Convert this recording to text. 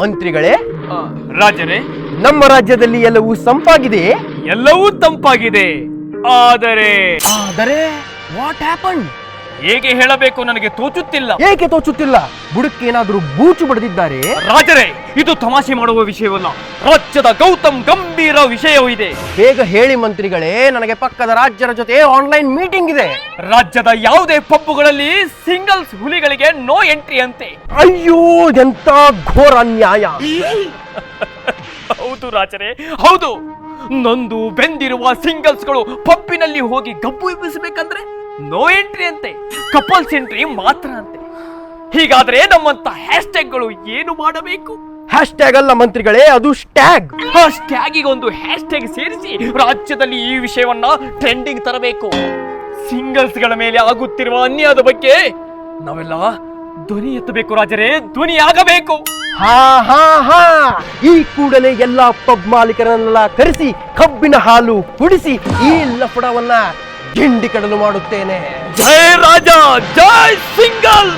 ಮಂತ್ರಿಗಳೇ ರಾಜರೇ ನಮ್ಮ ರಾಜ್ಯದಲ್ಲಿ ಎಲ್ಲವೂ ಸಂಪಾಗಿದೆ ಎಲ್ಲವೂ ತಂಪಾಗಿದೆ. ಆದರೆ ಆದರೆ ವಾಟ್ ಹ್ಯಾಪನ್ ಹೇಗೆ ಹೇಳಬೇಕು ನನಗೆ ತೋಚುತ್ತಿಲ್ಲ. ಏಕೆ ತೋಚುತ್ತಿಲ್ಲ? ಬುಡಕ್ಕೇನಾದರೂ ಬೂಚು ಬಡಿದಿದ್ದಾರೆ? ರಾಜರೇ ಇದು ತಮಾಷೆ ಮಾಡುವ ವಿಷಯವಲ್ಲ. ರಾಜ್ಯದ ಗೌತಮ್ ಗಂಭೀರ ವಿಷಯವೂ ಇದೆ. ಬೇಗ ಹೇಳಿ ಮಂತ್ರಿಗಳೇ ನನಗೆ ಪಕ್ಕದ ರಾಜ್ಯರ ಜೊತೆ ಆನ್ಲೈನ್ ಮೀಟಿಂಗ್ ಇದೆ. ರಾಜ್ಯದ ಯಾವುದೇ ಪಬ್ಬುಗಳಲ್ಲಿ ಸಿಂಗಲ್ಸ್ ಹುಲಿಗಳಿಗೆ ನೋ ಎಂಟ್ರಿ ಅಂತೆ. ಅಯ್ಯೋ ಎಂತ ಘೋರ ಅನ್ಯಾಯ ಹೌದು ರಾಜರೇ ಹೌದು. ನೊಂದು ಬೆಂದಿರುವ ಸಿಂಗಲ್ಸ್ಗಳು ಪಬ್ಬಿನಲ್ಲಿ ಹೋಗಿ ಗಬ್ಬು ಎಬ್ಬಿಸಬೇಕಂದ್ರೆ ನೋ ಎಂಟ್ರಿ ಅಂತೆ ಕಪಲ್ಸ್ ಎಂಟ್ರಿ ಮಾತ್ರ ಅಂತೆ. ಹೀಗಾದ್ರೆ ನಮ್ಮಂತ ಹ್ಯಾಶ್ಟ್ಯಾಗ್ಗಳು ಏನು ಮಾಡಬೇಕು? ಹ್ಯಾಶ್ ಟ್ಯಾಗ್ ಅಲ್ಲ ಮಂತ್ರಿಗಳೇ ಅದು ಸ್ಟ್ಯಾಗ್ ಸ್ಟ್ಯಾಗಿಗೆ ಒಂದು ಹ್ಯಾಶ್ಟ್ಯಾಗ್ ಸೇರಿಸಿ ರಾಜ್ಯದಲ್ಲಿ ಈ ವಿಷಯವನ್ನ ಟ್ರೆಂಡಿಂಗ್ ತರಬೇಕು. ಸಿಂಗಲ್ಸ್ಗಳ ಮೇಲೆ ಆಗುತ್ತಿರುವ ಅನ್ಯಾಯದ ಬಗ್ಗೆ ನಾವೆಲ್ಲ ಧ್ವನಿ ಎತ್ತಬೇಕು ರಾಜರೇ ಧ್ವನಿ ಆಗಬೇಕು. ಹಾ ಹಾ ಹಾ. ಈ ಕೂಡಲೇ ಎಲ್ಲಾ ಪಬ್ ಮಾಲೀಕರನ್ನೆಲ್ಲ ಕರೆಸಿ ಕಬ್ಬಿನ ಹಾಲು ಕುಡಿಸಿ ಈ ಲಫಡವನ್ನ ಗಿಂಡಿ ಕಡಲು ಮಾಡುತ್ತೇನೆ. ಜೈ ರಾಜ ಜೈ ಸಿಂಗಲ್.